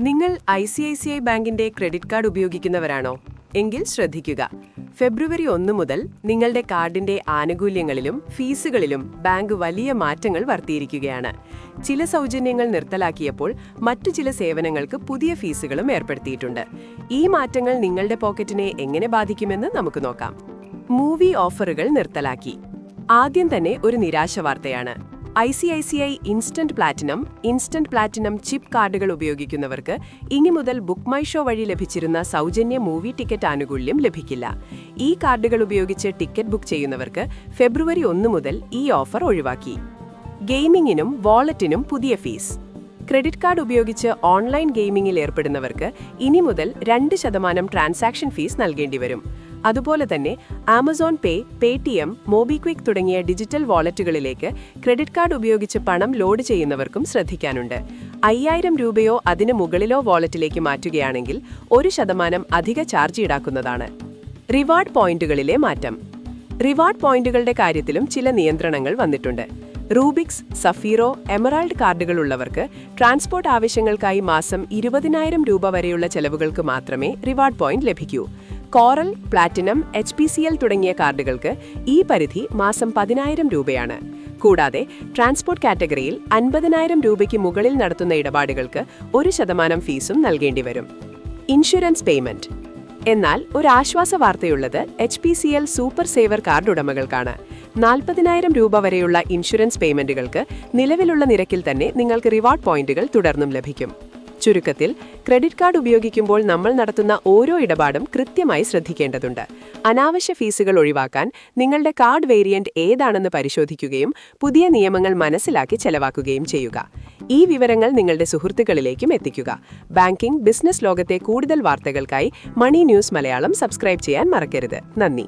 നിങ്ങൾ I C I C I ബാങ്കിന്റെ credit card ഉപയോഗിക്കുന്നവരാണോ? എങ്കിൽ ശ്രദ്ധിക്കുക. ഫെബ്രുവരി ഒന്ന് മുതൽ നിങ്ങളുടെ കാർഡിന്റെ ആനുകൂല്യങ്ങളിലും ഫീസുകളിലും ബാങ്ക് വലിയ മാറ്റങ്ങൾ വർത്തിയിരിക്കുകയാണ് ചില സൗജന്യങ്ങൾ നിർത്തലാക്കിയപ്പോൾ മറ്റു ചില സേവനങ്ങൾക്ക് പുതിയ ഫീസുകളും ഏർപ്പെടുത്തിയിട്ടുണ്ട്. ഈ മാറ്റങ്ങൾ നിങ്ങളുടെ പോക്കറ്റിനെ എങ്ങനെ ബാധിക്കുമെന്ന് നമുക്ക് നോക്കാം. മൂവി ഓഫറുകൾ നിർത്തലാക്കി. ആദ്യം തന്നെ ഒരു നിരാശ വാർത്തയാണ്. I C I C I instant platinum instant platinum chip കാർഡുകൾ ഉപയോഗിക്കുന്നവർക്ക് ഇനി മുതൽ ബുക്ക് മൈ ഷോ വഴി ലഭിച്ചിരുന്ന സൗജന്യ മൂവി ടിക്കറ്റ് ആനുകൂല്യം ലഭിക്കില്ല. ഈ കാർഡുകൾ ഉപയോഗിച്ച് ടിക്കറ്റ് ബുക്ക് ചെയ്യുന്നവർക്ക് ഫെബ്രുവരി ഒന്ന് മുതൽ ഈ ഓഫർ ഒഴിവാക്കി. ഗെയിമിംഗിനും വാളറ്റിനും പുതിയ ഫീസ്. ക്രെഡിറ്റ് കാർഡ് ഉപയോഗിച്ച് ഓൺലൈൻ ഗെയിമിംഗിൽ ഏർപ്പെടുന്നവർക്ക് ഇനി മുതൽ രണ്ട് ശതമാനം ട്രാൻസാക്ഷൻ ഫീസ് നൽകേണ്ടി വരും അതുപോലെ തന്നെ ആമസോൺ പേ പേടിഎം മോബിക്വിക് തുടങ്ങിയ ഡിജിറ്റൽ വാളറ്റുകളിലേക്ക് ക്രെഡിറ്റ് കാർഡ് ഉപയോഗിച്ച് പണം ലോഡ് ചെയ്യുന്നവർക്കും ശ്രദ്ധിക്കാനുണ്ട്. അയ്യായിരം രൂപയോ അതിന് മുകളിലോ വാളറ്റിലേക്ക് മാറ്റുകയാണെങ്കിൽ ഒരു ശതമാനം അധിക ചാർജ് ഈടാക്കുന്നതാണ്. റിവാർഡ് പോയിന്റുകളിലെ മാറ്റം. റിവാർഡ് പോയിന്റുകളുടെ കാര്യത്തിലും ചില നിയന്ത്രണങ്ങൾ വന്നിട്ടുണ്ട്. റൂബിക്സ് സഫീറോ എമറാൾഡ് കാർഡുകൾ ഉള്ളവർക്ക് ട്രാൻസ്പോർട്ട് ആവശ്യങ്ങൾക്കായി മാസം ഇരുപതിനായിരം രൂപ വരെയുള്ള ചെലവുകൾക്ക് മാത്രമേ റിവാർഡ് പോയിന്റ് ലഭിക്കൂ. Coral platinum H P C L തുടങ്ങിയ കാർഡുകൾക്ക് ഈ പരിധി മാസം പതിനായിരം രൂപയാണ്. കൂടാതെ ട്രാൻസ്പോർട്ട് കാറ്റഗറിയിൽ അൻപതിനായിരം രൂപയ്ക്ക് മുകളിൽ നടത്തുന്ന ഇടപാടുകൾക്ക് ഒരു ശതമാനം ഫീസും നൽകേണ്ടി വരും. Insurance payment. എന്നാൽ ഒരു ആശ്വാസ വാർത്തയുള്ളത് H P C L super saver card ഉടമകൾക്കാണ്. നാൽപ്പതിനായിരം രൂപ വരെയുള്ള ഇൻഷുറൻസ് പേയ്മെന്റുകൾക്ക് നിലവിലുള്ള നിരക്കിൽ തന്നെ നിങ്ങൾക്ക് റിവാർഡ് പോയിന്റുകൾ തുടർന്നും ലഭിക്കും. ചുരുക്കത്തിൽ ക്രെഡിറ്റ് കാർഡ് ഉപയോഗിക്കുമ്പോൾ നമ്മൾ നടത്തുന്ന ഓരോ ഇടപാടും കൃത്യമായി ശ്രദ്ധിക്കേണ്ടതുണ്ട്. അനാവശ്യ ഫീസുകൾ ഒഴിവാക്കാൻ നിങ്ങളുടെ കാർഡ് വേരിയന്റ് ഏതാണെന്ന് പരിശോധിക്കുകയും പുതിയ നിയമങ്ങൾ മനസ്സിലാക്കി ചെലവാക്കുകയും ചെയ്യുക. ഈ വിവരങ്ങൾ നിങ്ങളുടെ സുഹൃത്തുക്കളിലേക്കും എത്തിക്കുക. ബാങ്കിംഗ് ബിസിനസ് ലോകത്തെ കൂടുതൽ വാർത്തകൾക്കായി മണി ന്യൂസ് മലയാളം സബ്സ്ക്രൈബ് ചെയ്യാൻ മറക്കരുത്. നന്ദി.